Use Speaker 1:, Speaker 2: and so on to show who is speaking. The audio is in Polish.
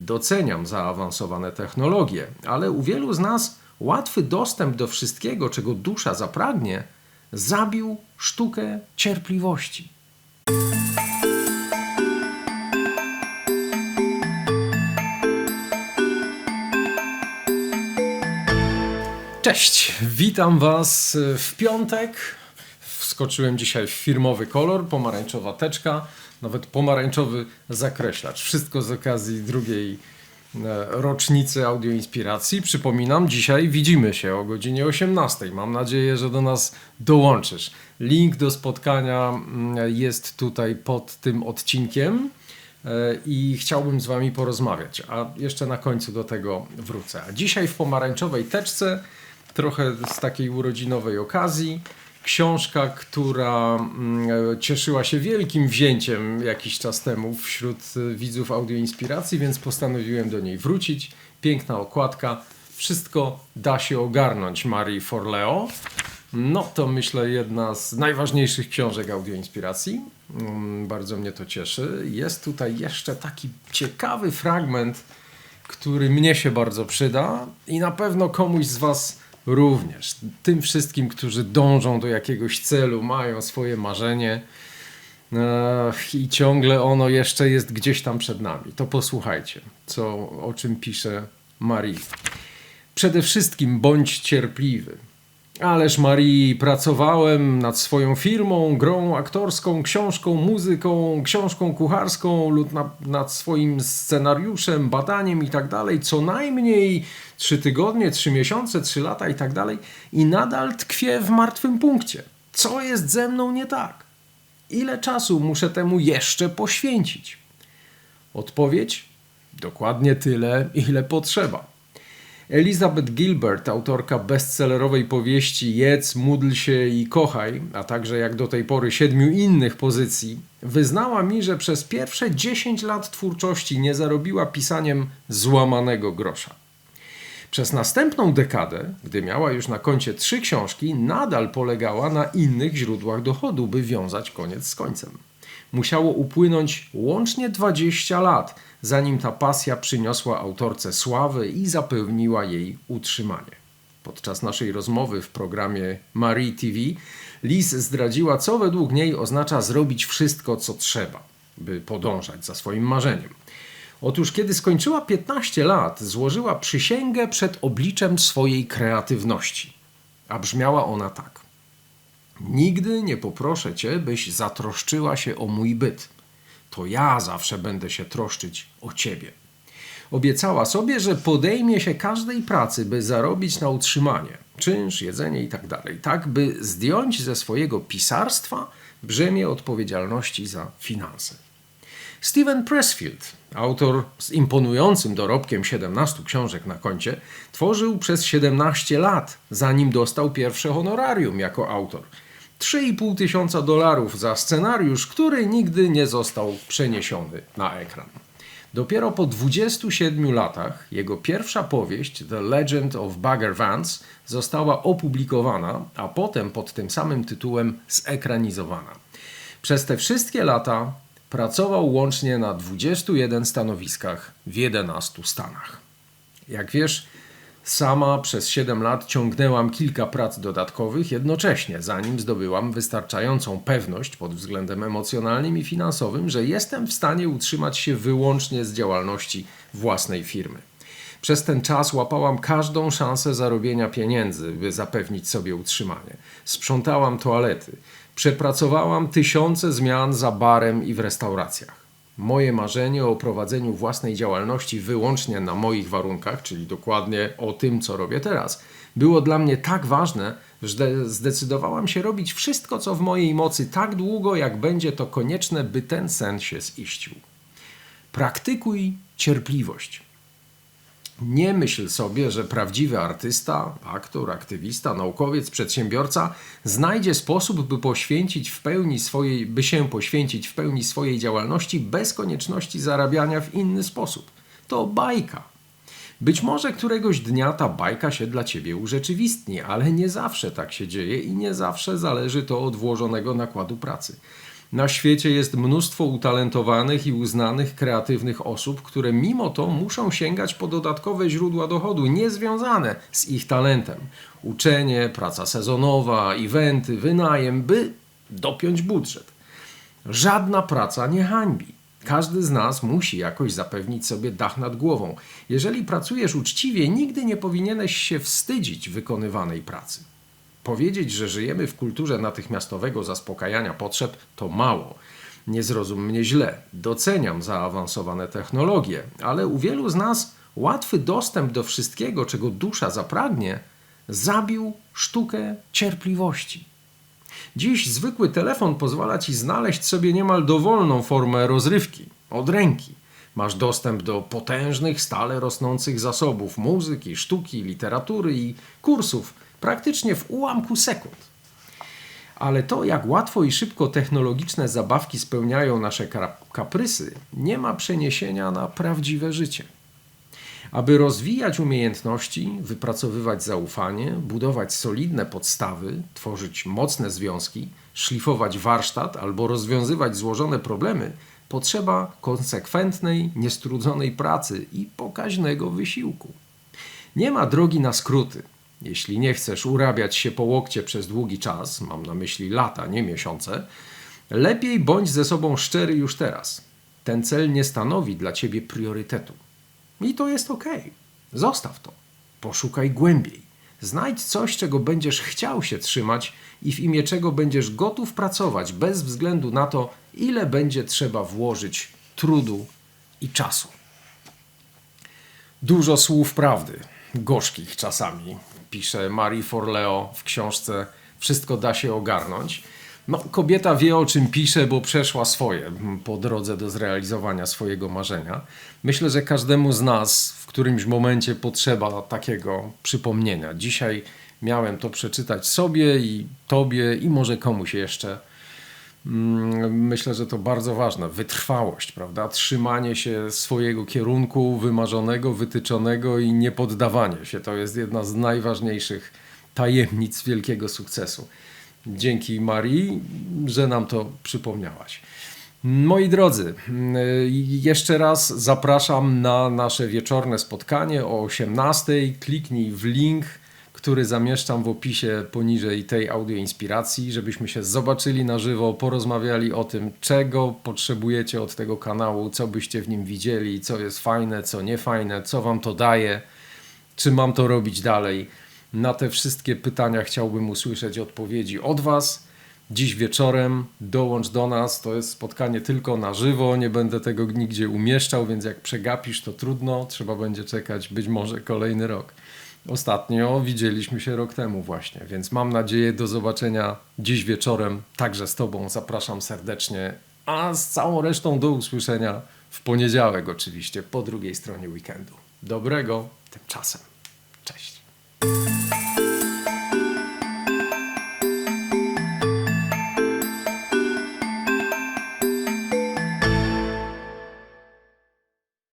Speaker 1: Doceniam zaawansowane technologie, ale u wielu z nas łatwy dostęp do wszystkiego, czego dusza zapragnie, zabił sztukę cierpliwości. Cześć, witam Was w piątek. Wskoczyłem dzisiaj w firmowy kolor, pomarańczowa teczka, nawet pomarańczowy zakreślacz. Wszystko z okazji drugiej e, rocznicy audioinspiracji. Przypominam, dzisiaj widzimy się o godzinie 18. Mam nadzieję, że do nas dołączysz. Link do spotkania mm, jest tutaj pod tym odcinkiem e, i chciałbym z Wami porozmawiać, a jeszcze na końcu do tego wrócę. A dzisiaj w pomarańczowej teczce, trochę z takiej urodzinowej okazji, książka, która mm, cieszyła się wielkim wzięciem jakiś czas temu wśród y, widzów audioinspiracji, więc postanowiłem do niej wrócić. Piękna okładka. Wszystko da się ogarnąć Marii Forleo. No to myślę jedna z najważniejszych książek audioinspiracji. Mm, Bardzo mnie to cieszy. Jest tutaj jeszcze taki ciekawy fragment, który mnie się bardzo przyda i na pewno komuś z Was również. Tym wszystkim, którzy dążą do jakiegoś celu, mają swoje marzenie Ech, i ciągle ono jeszcze jest gdzieś tam przed nami. To posłuchajcie, co, o czym pisze Marie. Przede wszystkim bądź cierpliwy. Ależ Marii, pracowałem nad swoją firmą, grą aktorską, książką, muzyką, książką kucharską lub na, nad swoim scenariuszem, badaniem i tak dalej, co najmniej trzy tygodnie, trzy miesiące, trzy lata i tak dalej i nadal tkwię w martwym punkcie. Co jest ze mną nie tak? Ile czasu muszę temu jeszcze poświęcić? Odpowiedź? Dokładnie tyle, ile potrzeba. Elizabeth Gilbert, autorka bestsellerowej powieści Jedz, módl się i kochaj, a także jak do tej pory siedmiu innych pozycji, wyznała mi, że przez pierwsze 10 lat twórczości nie zarobiła pisaniem złamanego grosza. Przez następną dekadę, gdy miała już na koncie trzy książki, nadal polegała na innych źródłach dochodu, by wiązać koniec z końcem. Musiało upłynąć łącznie 20 lat, zanim ta pasja przyniosła autorce sławę i zapewniła jej utrzymanie. Podczas naszej rozmowy w programie Marie TV Liz zdradziła, co według niej oznacza zrobić wszystko, co trzeba, by podążać za swoim marzeniem. Otóż, kiedy skończyła 15 lat, złożyła przysięgę przed obliczem swojej kreatywności. A brzmiała ona tak: Nigdy nie poproszę cię, byś zatroszczyła się o mój byt. To ja zawsze będę się troszczyć o ciebie. Obiecała sobie, że podejmie się każdej pracy, by zarobić na utrzymanie, czynsz, jedzenie itd., tak, tak by zdjąć ze swojego pisarstwa brzemię odpowiedzialności za finanse. Steven Pressfield, autor z imponującym dorobkiem 17 książek na koncie, tworzył przez 17 lat, zanim dostał pierwsze honorarium jako autor. 3,5 tysiąca dolarów za scenariusz, który nigdy nie został przeniesiony na ekran. Dopiero po 27 latach jego pierwsza powieść, The Legend of Bagger Vance, została opublikowana, a potem pod tym samym tytułem zekranizowana. Przez te wszystkie lata Pracował łącznie na 21 stanowiskach w 11 stanach. Jak wiesz, sama przez 7 lat ciągnęłam kilka prac dodatkowych jednocześnie, zanim zdobyłam wystarczającą pewność pod względem emocjonalnym i finansowym, że jestem w stanie utrzymać się wyłącznie z działalności własnej firmy. Przez ten czas łapałam każdą szansę zarobienia pieniędzy, by zapewnić sobie utrzymanie. Sprzątałam toalety, Przepracowałam tysiące zmian za barem i w restauracjach. Moje marzenie o prowadzeniu własnej działalności wyłącznie na moich warunkach, czyli dokładnie o tym, co robię teraz, było dla mnie tak ważne, że zdecydowałam się robić wszystko, co w mojej mocy, tak długo, jak będzie to konieczne, by ten sen się ziścił. Praktykuj cierpliwość. Nie myśl sobie, że prawdziwy artysta, aktor, aktywista, naukowiec, przedsiębiorca znajdzie sposób, by poświęcić w pełni swojej, by się poświęcić w pełni swojej działalności bez konieczności zarabiania w inny sposób. To bajka. Być może któregoś dnia ta bajka się dla ciebie urzeczywistni, ale nie zawsze tak się dzieje i nie zawsze zależy to od włożonego nakładu pracy. Na świecie jest mnóstwo utalentowanych i uznanych kreatywnych osób, które mimo to muszą sięgać po dodatkowe źródła dochodu niezwiązane z ich talentem. Uczenie, praca sezonowa, eventy, wynajem, by dopiąć budżet. Żadna praca nie hańbi. Każdy z nas musi jakoś zapewnić sobie dach nad głową. Jeżeli pracujesz uczciwie, nigdy nie powinieneś się wstydzić wykonywanej pracy. Powiedzieć, że żyjemy w kulturze natychmiastowego zaspokajania potrzeb, to mało. Nie zrozum mnie źle. Doceniam zaawansowane technologie, ale u wielu z nas łatwy dostęp do wszystkiego, czego dusza zapragnie, zabił sztukę cierpliwości. Dziś zwykły telefon pozwala ci znaleźć sobie niemal dowolną formę rozrywki od ręki. Masz dostęp do potężnych, stale rosnących zasobów muzyki, sztuki, literatury i kursów praktycznie w ułamku sekund. Ale to, jak łatwo i szybko technologiczne zabawki spełniają nasze kaprysy, nie ma przeniesienia na prawdziwe życie. Aby rozwijać umiejętności, wypracowywać zaufanie, budować solidne podstawy, tworzyć mocne związki, szlifować warsztat albo rozwiązywać złożone problemy, potrzeba konsekwentnej, niestrudzonej pracy i pokaźnego wysiłku. Nie ma drogi na skróty. Jeśli nie chcesz urabiać się po łokcie przez długi czas, mam na myśli lata, nie miesiące, lepiej bądź ze sobą szczery już teraz. Ten cel nie stanowi dla ciebie priorytetu. I to jest ok. Zostaw to. Poszukaj głębiej. Znajdź coś, czego będziesz chciał się trzymać i w imię czego będziesz gotów pracować bez względu na to, ile będzie trzeba włożyć trudu i czasu. Dużo słów prawdy, gorzkich czasami, pisze Marie Forleo w książce Wszystko da się ogarnąć. No, kobieta wie o czym pisze, bo przeszła swoje mm, po drodze do zrealizowania swojego marzenia. Myślę, że każdemu z nas w którymś momencie potrzeba takiego przypomnienia. Dzisiaj miałem to przeczytać sobie i tobie i może komuś jeszcze. Myślę, że to bardzo ważne. Wytrwałość, prawda? Trzymanie się swojego kierunku wymarzonego, wytyczonego i nie poddawanie się. To jest jedna z najważniejszych tajemnic wielkiego sukcesu. Dzięki Marii, że nam to przypomniałaś. Moi drodzy, y, jeszcze raz zapraszam na nasze wieczorne spotkanie o 18:00. Kliknij w link, który zamieszczam w opisie poniżej tej audio inspiracji, żebyśmy się zobaczyli na żywo, porozmawiali o tym, czego potrzebujecie od tego kanału, co byście w nim widzieli, co jest fajne, co nie fajne, co wam to daje, czy mam to robić dalej. Na te wszystkie pytania chciałbym usłyszeć odpowiedzi od Was. Dziś wieczorem dołącz do nas. To jest spotkanie tylko na żywo. Nie będę tego nigdzie umieszczał, więc jak przegapisz, to trudno. Trzeba będzie czekać być może kolejny rok. Ostatnio widzieliśmy się rok temu, właśnie, więc mam nadzieję do zobaczenia dziś wieczorem także z Tobą. Zapraszam serdecznie, a z całą resztą do usłyszenia w poniedziałek, oczywiście, po drugiej stronie weekendu. Dobrego tymczasem. Cześć.